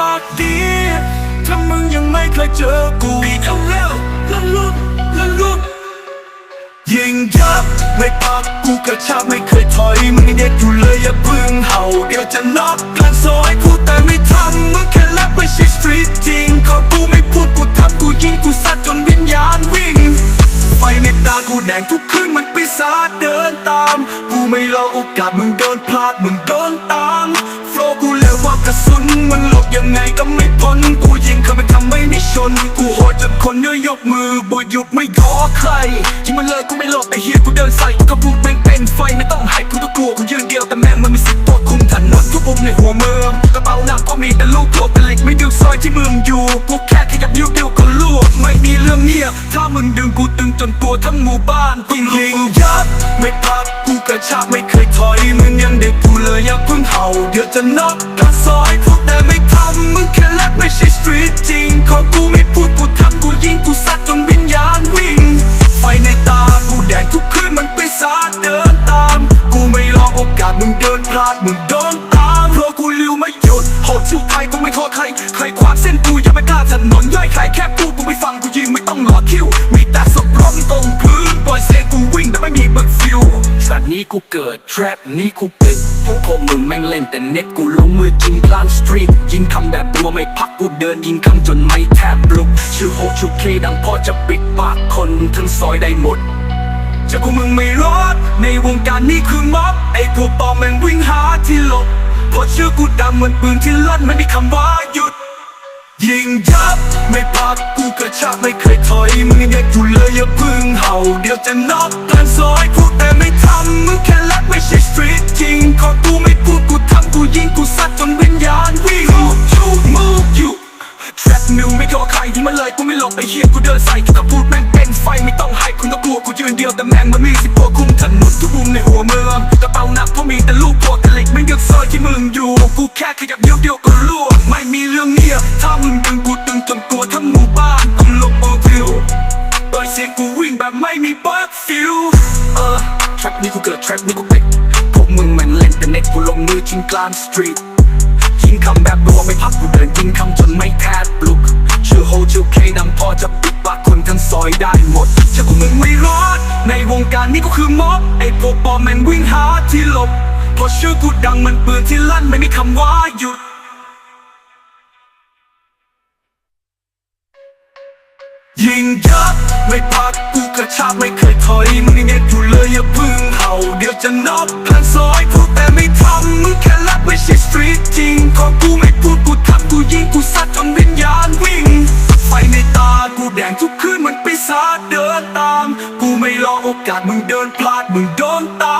ปากดีถ้ามึงยังไม่เคยเจอกูอีกเร็วละลุกละลุกยิงยับไม่ปักกูกระชากไม่เคยถอยมึงเด็กอยู่เลยอย่าพึ่งเห่าเดี๋ยวจะน็อกกลางซอยพูแต่ไม่ทำมึงแค่แรปไม่ใช่สตรีทจริงขอกูไม่พูดกูทำกูยิงกูซัดจนวิญญาณวิ่งไฟในตากูแดงทุกคืนมันปีศาจเดินตาม กูไม่รอโอกาสมึงเดินพลาดมึงโดนตาม ยังไงก็ไม่พ้นกูยิงเขาไม่ทำไม่ได้ชน กูโหดจนคนเนื้อยกมือบุยยุบไม่ยอใครยิงมันเลยกูไม่หลบไอ้เฮียกูเดินใส่กูก็พูดแม่งเป็นไฟไม่ต้องให้กูต้องกลัวกูยืนเดียวแต่แม่งมันมีสิทธิ์ตัวคุมถนนทุกมุมในหัวเมืองกระเป๋าหนักก็มีแต่ลูกโลเป็นเหล็กไม่ดึงซอยที่มึงอยู่กูแค่ขยับนิ้วเดียวก็ลวกไม่มีเรื่องเงียบถ้ามึงดึงกูตึงจนตัวทั้งหมู่บ้านกูยิงยับไม่พักกูกระชากไม่เคยถอยมึงยังเด็กกูเลยอย่าเพิ่งเห่าเดี๋ยวจะน็อกกระซอยพูดแต่ไม่ำมึงแค่แรปไม่ใช่สตรีทจริง ขอกูไม่พูดกูทำกูยิงกูซัดจนวิญญาณวิ่ง ไฟในตากูแดงทุกคืนมันไปีศาจเดินตาม กูไม่รอโอกาสมึงเดินพลาดมึงโดนตามเพราะกูเลี้ยวไม่หยุดโหดชิวไทยกูไม่โทษใครใครขวางเส้นกูยังไม่กล้าถนนย่อยใครแค่พูดกูไม่ฟังกูยิงไม่ต้องรอคิว มีแต่ศพร้องตรง นี้กูเกิดแทรปนี้กูปิดพวกพวกมึงแม่งเล่นแต่เน็ตกูลงมือจริงกลางสตรีทยิงคำแบบตัวไม่พักกูเดินยิงคำจนไม่แทบลุกชื่อโฮชุเคดังพอจะปิดปากคนทั้งซอยได้หมดจะกูมึงไม่รอด ในวงการนี้คือม็อบไอ้พวกปอมแม่งวิ่งหาที่หลบเพราะชื่อกูดำเหมือนปืนที่ลั่นไม่มีคำว่าหยุด ยิงยับไม่พักกูกระชากไม่เคยถอยมึงยังเด็กอยู่เลยอย่าพึ่งเห่าเดี๋ยวจะน็อก มิวไม่กลัวใครที่มาเลยกูไม่หลบไอ้เหี้ยกูเดินใส่กูกับพูดแม่งเป็นไฟไม่ต้องให้คุณต้องกลัวกูยืนเดียวแต่แม่งมันมีสิบตัวคุมถนนทุกมุมในหัวเมืองกระเป๋าหนักเพราะมีแต่ลูกพวกแต่เหล็กไม่ยึดซอยที่มึงอยู่กูแค่ขยับเดียวเดียวก็รั่วไม่มีเรื่องเงียบถ้ามึงดึงกูตึงจนตัวทั้งหมู่บ้านต้องลบโอวิวเปิดเสียงกูวิ่งแบบไม่มีเบิร์ดฟิลเออทร็ปนี้กูเกิดทร็ปนี้กูติดพวกมึงแม่งเล่นแต่เน็ตกูลงมือจริงกลางสตรีทักกูเดินยิงคำจนไม่แทบปลุกชื่อโฮชื่อเคดังพอจะปิดปากคนทั้งซอยได้หมดเชื่อกูมึงไม่รอด ในวงการนี้ก็คือม็อบไอ้พวกปอมแม่งวิ่งหาที่หลบเพราะชื่อกูดังมันปืนที่ลั่นไม่มีคำว่าหยุดยิงยับไม่พักกูกระชากไม่เคยถอยมึงยังเด็กอยู่เลยอย่าพึ่งเห่าเดี๋ยวจะน็อกกลางซอยพูดแต่ไม่ทำมึงแค่แรปไม่ใช่สตรีทจริงของกูไม่ กาสมึงเดินพลาดมึงโดนตา